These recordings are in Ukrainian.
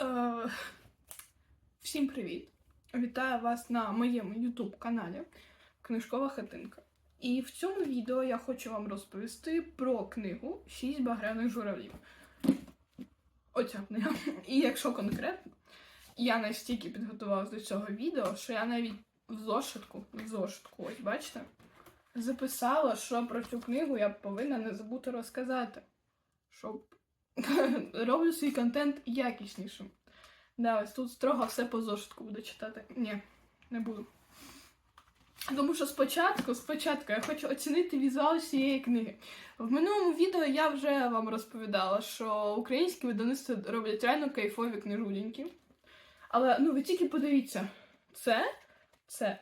Е, Всім привіт! Вітаю вас на моєму YouTube каналі Книжкова хатинка. І в цьому відео я хочу вам розповісти про книгу Шість багряних журавлів. Оця книга. І якщо конкретно, я настільки підготувалася до цього відео, що я навіть в зошитку, в зошитку, ось бачите, записала, що про цю книгу я повинна не забути розказати. Щоб роблю свій контент якіснішим. Да, ось тут строго все по зошитку буду читати. Ні, не буду. Тому що спочатку, спочатку я хочу оцінити візуал цієї книги. В минулому відео я вже вам розповідала, що українські видавництва роблять реально кайфові книжуленькі. Але ну ви тільки подивіться, це, це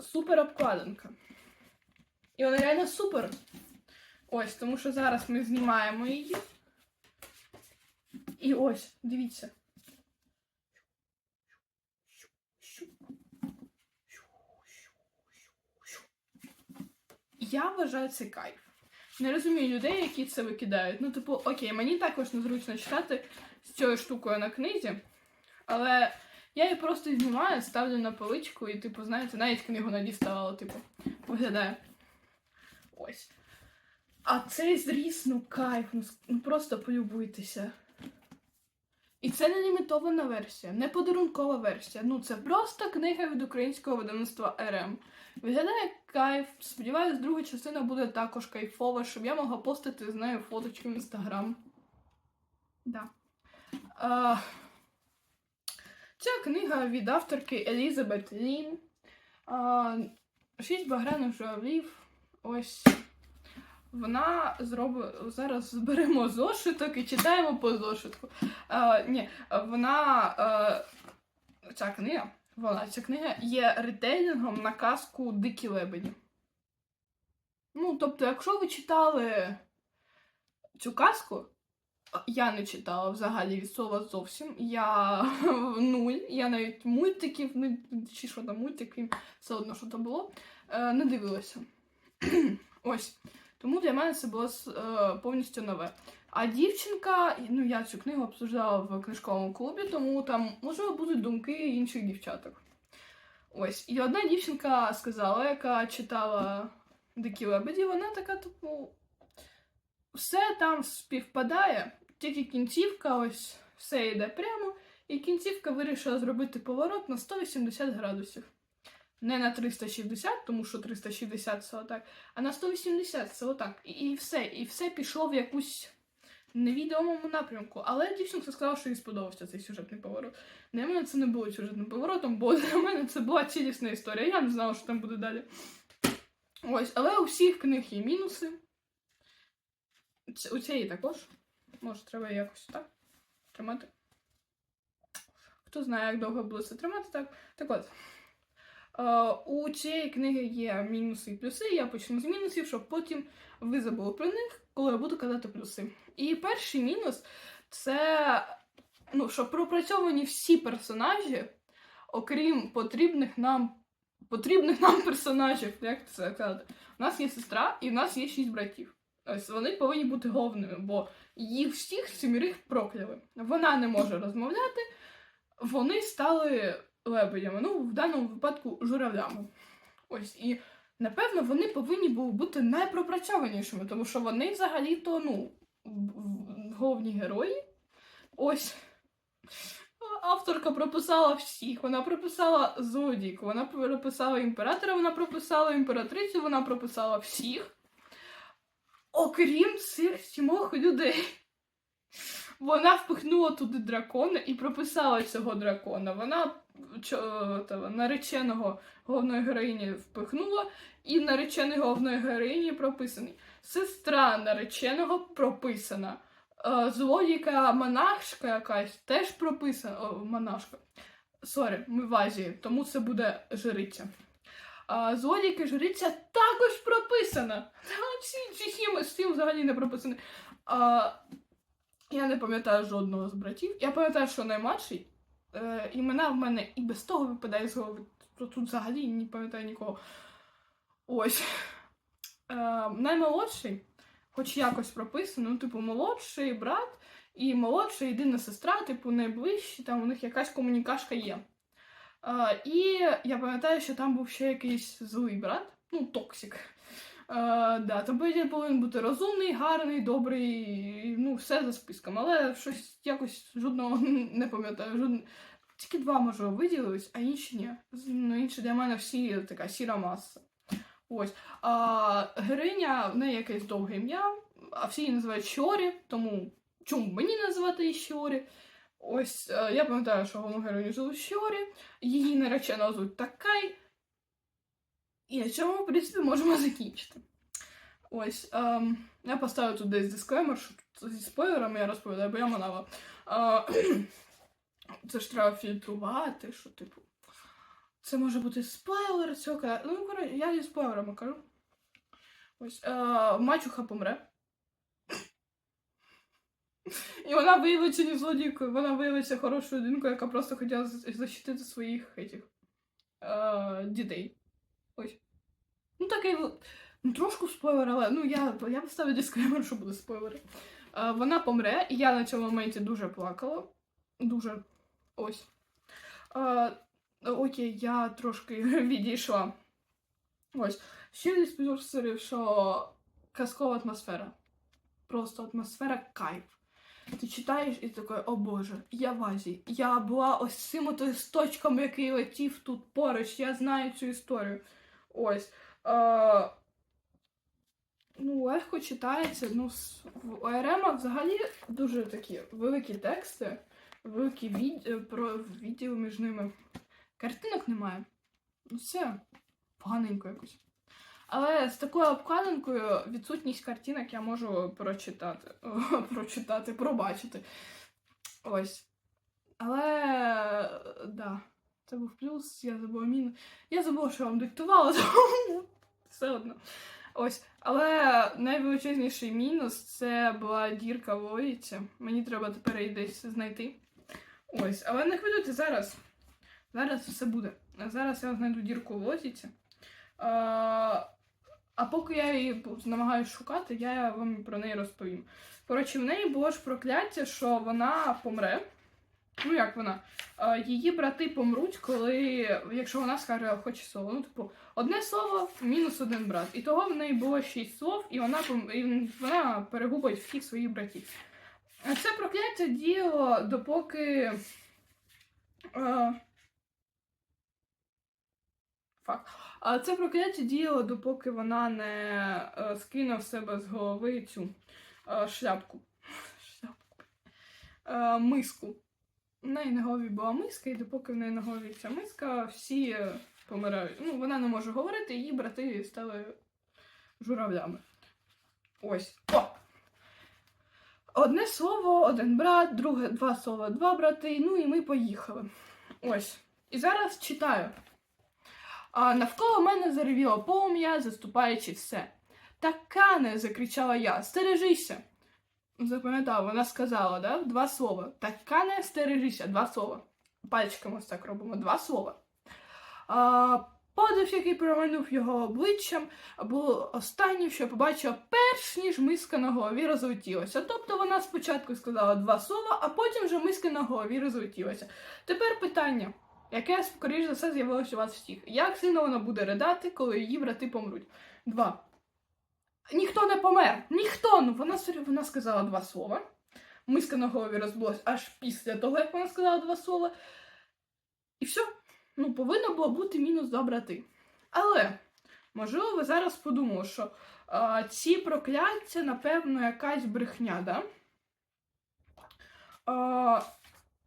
супер обкладинка. І вона реально супер. Ось, тому що зараз ми знімаємо її. І ось, дивіться. Я вважаю це кайф. Не розумію людей, які це викидають. Ну, типу, окей, мені також незручно читати з цією штукою на книзі, але я її просто знімаю, ставлю на поличку і, типу, знаєте, навіть книгу не діставала, типу, виглядає. Ось. А цей зріз, ну кайф, ну просто полюбуйтеся. І це не лімітована версія, не подарункова версія. Ну це просто книга від українського видавництва РМ. Виглядає кайф. Сподіваюсь, друга частина буде також кайфова, щоб я могла постити з нею фоточки в інстаграм. Да. А, ця книга від авторки Елізабет Лін. А, Шість багряних журавлів. Ось. Вона зробить. Зараз зберемо зошиток і читаємо по зошитку. А, ні, вона. А, ця книга. Вона, ця книга є ретейлінгом на казку Дикі лебеді. Ну, тобто, якщо ви читали цю казку, я не читала взагалі від слова зовсім. Я нуль. Я навіть мультиків, ну, чи що там мультики, все одно, що то було, е, не дивилася. Ось. Тому для мене це було е, повністю нове. А дівчинка, ну я цю книгу обсуждала в книжковому клубі, тому там, можливо, будуть думки інших дівчаток. Ось. І одна дівчинка сказала, яка читала Дикі лебеді, вона така, типу, все там співпадає, тільки кінцівка, ось все йде прямо, і кінцівка вирішила зробити поворот на 180 градусів. Не на 360, тому що 360 це отак, а на 180 це отак. І, все. І все пішло в якусь невідомому напрямку. Але дівчинка сказала, що їй сподобався цей сюжетний поворот. Для мене це не було сюжетним поворотом, бо для мене це була цілісна історія. Я не знала, що там буде далі. Ось, але у всіх книг є мінуси. У цієї також. Може, треба якось так тримати. Хто знає, як довго буде це тримати, так. Так от. Е, у цієї книги є мінуси і плюси. Я почну з мінусів, щоб потім ви забули про них, коли я буду казати плюси. І перший мінус це ну, що пропрацьовані всі персонажі, окрім потрібних нам потрібних нам персонажів. Як це казати? У нас є сестра і в нас є шість братів. Ось вони повинні бути головними, бо їх всіх сімірих прокляли. Вона не може розмовляти, вони стали лебедями. Ну, в даному випадку журавлями. Ось і напевно вони повинні були бути найпропрацьованішими, тому що вони взагалі-то, ну, головні герої. Ось. Авторка прописала всіх. Вона прописала злодійку, вона прописала імператора, вона прописала імператрицю, вона прописала всіх. Окрім цих сімох людей. Вона впихнула туди дракона і прописала цього дракона. Вона того, нареченого головної героїні впихнула, і наречений головної героїні прописаний. Сестра нареченого прописана. Е, Злодійка монашка якась теж прописана. О, монашка. Сорі, ми в Азії, тому це буде жриця. А, злодійка жриця також прописана. Всі всі всі взагалі не прописані. Я не пам'ятаю жодного з братів. Я пам'ятаю, що наймладший. Е, імена в мене і без того випадає з голови. То тут взагалі не пам'ятаю нікого. Ось. Е, наймолодший, хоч якось прописано, ну, типу, молодший брат і молодша, єдина сестра, типу, найближчі, там у них якась комунікашка є. А, і я пам'ятаю, що там був ще якийсь злий брат, ну, токсик. А, да, там повинен бути розумний, гарний, добрий, ну, все за списком. Але щось якось жодного не пам'ятаю. Жодн... Тільки два, може, виділились, а інші ні. Ну, інші для мене всі така сіра маса. Ось. А героїня, в неї якесь довге ім'я, а всі її називають Щорі, тому чому мені називати її Щорі? Ось е, я пам'ятаю, що головну героїню звуть Щорі, її нареченого звуть Такай. І на цьому, в принципі, можемо закінчити. Ось. ем, я поставлю тут десь дисклеймер, що тут зі спойлерами я розповідаю, бо я манала. Е, це ж треба фільтрувати, що, типу. Це може бути спойлер, цього. Ну, коротше, я зі спойлерами кажу. Ось. Е, мачуха помре. І вона виявиться не злодійкою, вона виявиться хорошою людинкою, яка просто хотіла защитити своїх этих, е, дітей. Ось. Ну, такий от, ну, трошку спойлер, але ну, я, я поставлю дисклеймер, що буде спойлери. Е, вона помре, і я на цьому моменті дуже плакала. Дуже. Ось. Е, окей, я трошки відійшла. Ось. Ще з плюсів, що казкова атмосфера. Просто атмосфера кайф. Ти читаєш і такий, о Боже, я в Азії. Я була ось цим ото істочком, який летів тут поруч. Я знаю цю історію. Ось. Е, ну, легко читається. Ну, в ОРМ взагалі дуже такі великі тексти, великі від... е, про відділ між ними. Картинок немає. Ну, це поганенько якось. Але з такою обкладинкою відсутність картинок я можу прочитати. прочитати, пробачити. Ось. Але да, це був плюс, я забула мінус. Я забула, що вам диктувала, тому все одно. Ось. Але найвеличезніший мінус це була дірка в логіці. Мені треба тепер її десь знайти. Ось. Але не хвилюйте зараз. Зараз все буде. Зараз я знайду дірку в логіці. А, а поки я її намагаюся шукати, я вам про неї розповім. Коротше, в неї було ж прокляття, що вона помре. Ну, як вона? Її брати помруть, коли, якщо вона скаже хоче слово. Ну, типу, одне слово мінус один брат. І того в неї було шість слов, і вона, і вона перегубить всіх своїх братів. Це прокляття діяло допоки. Е, Факт. Це прокляття діяло, допоки вона не е, скине в себе з голови цю е, шляпку. шляпку. Е, миску. В неї на голові була миска, і допоки в неї на голові ця миска, всі е, помирають. Ну, вона не може говорити, її брати стали журавлями. Ось. О! Одне слово, один брат, друге два слова, два брати. Ну і ми поїхали. Ось. І зараз читаю. А навколо мене заревіло полум'я, заступаючи все. Такане, закричала я, стережися. Запам'ятав, вона сказала, да? Два слова. Такане, стережися, два слова. Пальчиками ось так робимо, два слова. А, подив, який промайнув його обличчям, було останнім, що побачила, перш ніж миска на голові розлетілася. Тобто вона спочатку сказала два слова, а потім вже миска на голові розлетілася. Тепер питання яке, скоріш за все, з'явилося у вас всіх. Як сильно вона буде ридати, коли її брати помруть? Два. Ніхто не помер. Ніхто. Ну вона вона сказала два слова. Миска на голові розбилась аж після того, як вона сказала два слова. І все. Ну, повинно було бути мінус два брати. Але, можливо, ви зараз подумали, що а, ці прокляття, напевно, якась брехня, да? А,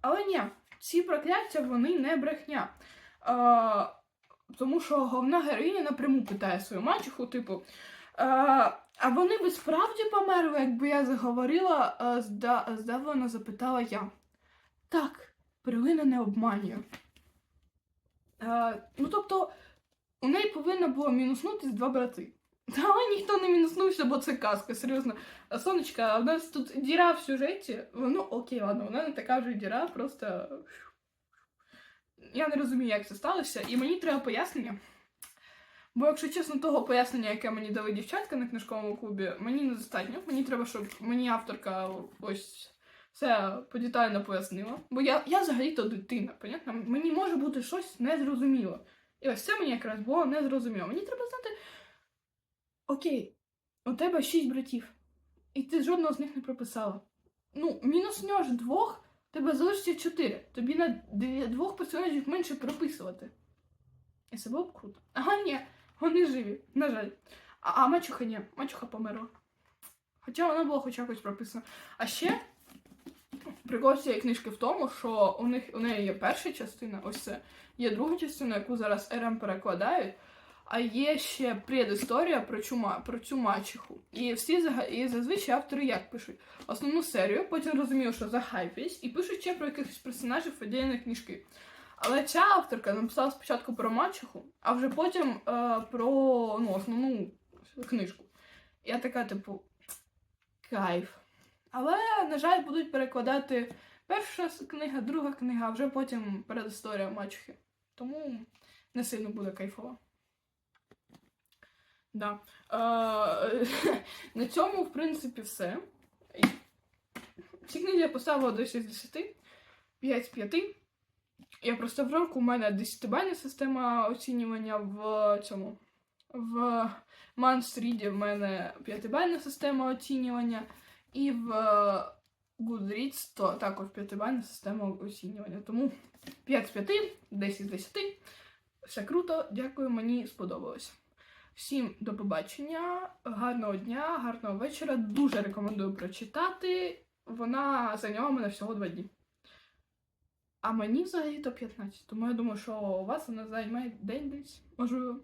але ні, ці прокляття вони не брехня. А, тому що головна героїня напряму питає свою мачеху, типу. А, а вони би справді померли, якби я заговорила, зда, здавлено запитала я. Так, перлина не обманює. А, ну, тобто, у неї повинно було мінуснутись два брати. Але ніхто не мінуснувся, бо це казка, серйозно. Сонечка, у нас тут діра в сюжеті. Ну, окей, ладно, вона не така вже діра, просто. Я не розумію, як це сталося, і мені треба пояснення. Бо, якщо чесно, того пояснення, яке мені дали дівчатка на книжковому клубі, мені недостатньо. Мені треба, щоб мені авторка ось все подітально пояснила. Бо я, я взагалі-то дитина, понятно? Мені може бути щось незрозуміло. І ось це мені якраз було незрозуміло. Мені треба знати. Окей, у тебе шість братів, і ти жодного з них не прописала. Ну, мінус нього ж двох, тебе залишиться чотири. Тобі на двох персонажів менше прописувати. І це було б круто. Ага, ні, вони живі, на жаль. А, а мачуха ні, мачуха померла. Хоча вона була хоч якось прописана. А ще прикол цієї книжки в тому, що у них у неї є перша частина, ось це. Є друга частина, яку зараз РМ перекладають. А є ще предісторія про цю, ма- про цю мачеху. І всі і зазвичай автори як пишуть основну серію, потім розуміють, що захайпись, і пишуть ще про якихось персонажів віддільної книжки. Але ця авторка написала спочатку про мачеху, а вже потім е, про ну, основну книжку. Я така, типу, кайф. Але, на жаль, будуть перекладати перша книга, друга книга, а вже потім передісторія мачехи. Тому не сильно буде кайфово. Да. Е, на цьому, в принципі, все. Ці книги я поставила до 60, 5 з 5. Я просто в року у мене 10-бальна система оцінювання в цьому. В Мансріді в мене 5-бальна система оцінювання, і в Goodreads то також 5-бальна система оцінювання. Тому 5 з 5, 10 з 10. Все круто, дякую, мені сподобалось. Всім до побачення, гарного дня, гарного вечора. Дуже рекомендую прочитати. Вона зайняла мене всього два дні. А мені взагалі то 15. Тому я думаю, що у вас вона займе день десь, можливо,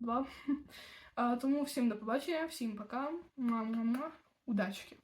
два. А, тому всім до побачення, всім пока. Муа-муа-муа. Удачки!